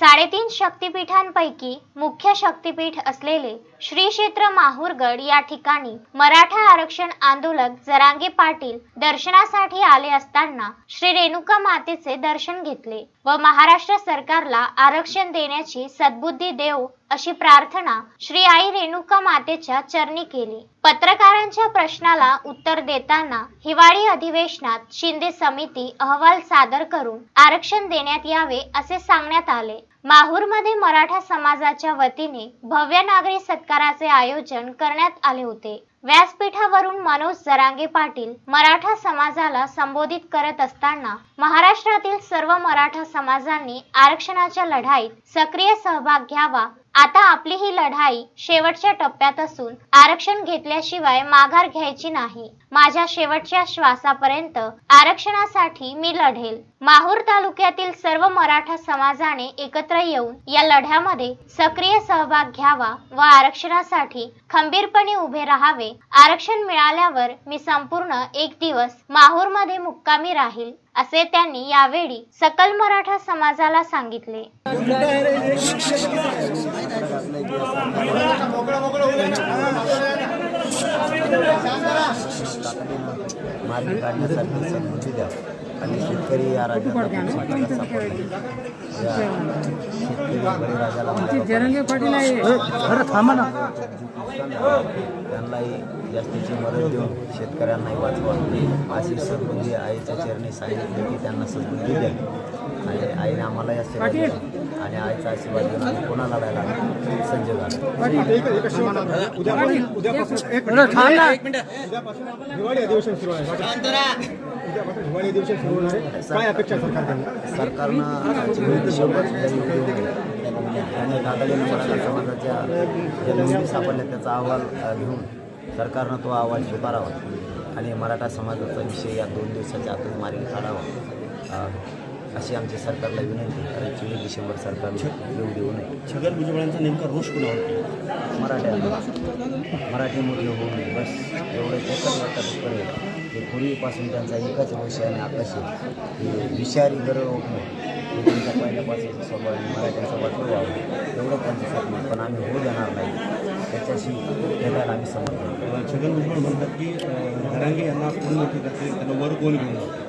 साडेतीन शक्तिपीठांपैकी मुख्य शक्तिपीठ असलेले श्री क्षेत्र माहूरगड या ठिकाणी मराठा आरक्षण आंदोलक जरांगे पाटील दर्शनासाठी आले असताना श्री रेणुका मातेचे दर्शन घेतले व महाराष्ट्र सरकारला आरक्षण देण्याची सद्बुद्धी देव अशी प्रार्थना श्री आई रेणुका मातेच्या चरणी केली. पत्रकारांच्या प्रश्नाला उत्तर देताना हिवाळी अधिवेशनात शिंदे समिती अहवाल सादर करून आरक्षण देण्यात यावे असे सांगण्यात आले. माहूरमध्ये मराठा समाजाच्या वतीने भव्य नागरी सत्काराचे आयोजन करण्यात आले होते. व्यासपीठावरून मनोज जरांगे पाटील मराठा समाजाला संबोधित करत असताना महाराष्ट्रातील सर्व मराठा समाजांनी आरक्षणाच्या लढाईत सक्रिय सहभाग घ्यावा आता आपली ही लढाई शेवटच्या टप्प्यात असून आरक्षण घेतल्याशिवाय माघार घ्यायची नाही. माझ्या शेवटच्या श्वासापर्यंत आरक्षणासाठी मी लढेल. माहूर तालुक्यातील सर्व मराठा समाजाने एकत्र येऊन या लढ्यामध्ये सक्रिय सहभाग घ्यावा व आरक्षणासाठी खंबीरपणे उभे राहावे. आरक्षण मिळाल्यावर मी संपूर्ण एक दिवस माहूरमध्ये मुक्कामी राहील. असे त्यांनी यावेळी सकल मराठा समाजाला सांगितले. मार्ग काढण्यासाठी द्या. आणि शेतकरी या राज्याला खूप संकटात सापडले. या शेतकरी बळीराजाला मारायला जरंगे पाटील आहे. अरे थांबा ना. त्यांनाही जास्तीची मदत देऊन शेतकऱ्यांनाही वाचवा. अशी सद्बुद्धी आईच्या चरणी सांगितले की त्यांना सद्बुद्धी द्या. आणि आईने आम्हाला या सेवा आणि आईचा आशीर्वाद घेऊन आम्ही पुन्हा लढायला सज्ज झालो. उद्यापासून एक अरे थांब ना. उद्यापासून हिवाळी अधिवेशन सुरू आहे. उद्यापासून हिवाळी सुरू होणार आहे. काय अपेक्षा आहे सरकारनं चोवीस तातडीनं मराठा समाजाच्या ज्या नोंदी सापडल्या त्याचा अहवाल घेऊन सरकारनं तो अहवाल स्वीकारावा. आणि मराठा समाजाचा विषय या दोन दिवसाच्या आतून मार्गी काढावा. अशी आमची सरकारला विनंती आणि चोवीस डिसेंबर सरकारने येऊ देऊ नये. छगन भुजबळांचा नेमका रोष कुणावर मराठ्यांना मराठी मोठी होऊ नये. बस. एवढं एकच वाटतं कळेल की पूर्वीपासून त्यांचा एकच विषय आणि आकाश आहे. की विषारी गरज होत नाही. हे त्यांचा पहिल्यापासून स्वभाव. मराठ्यांचा वाटलं व्हावं एवढं त्यांचं स्वप्न. पण आम्ही होऊ देणार नाही. त्याच्याशी भेटायला आम्ही समजतो छगन भुजबळ म्हणतात की घरांगे यांना कोण मोठी करते त्यांना वर कोण घेऊन